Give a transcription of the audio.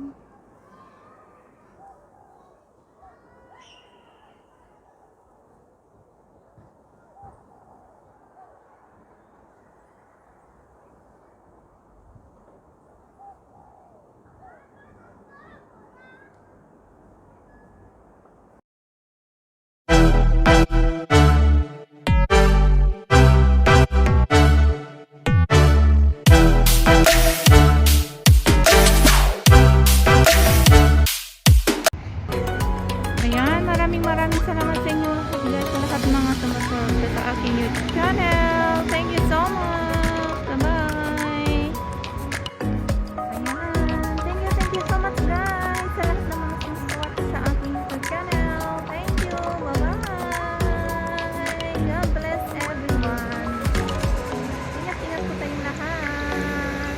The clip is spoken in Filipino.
Mm-hmm. welcome to sa aking YouTube channel. Thank you so much. Bye-bye. Ayan. Thank you, thank you so much guys. Sa lahat ng mga sumusuporta sa aking YouTube channel. Thank you. Bye-bye. God bless everyone. Ingat-ingat po tayong lahat.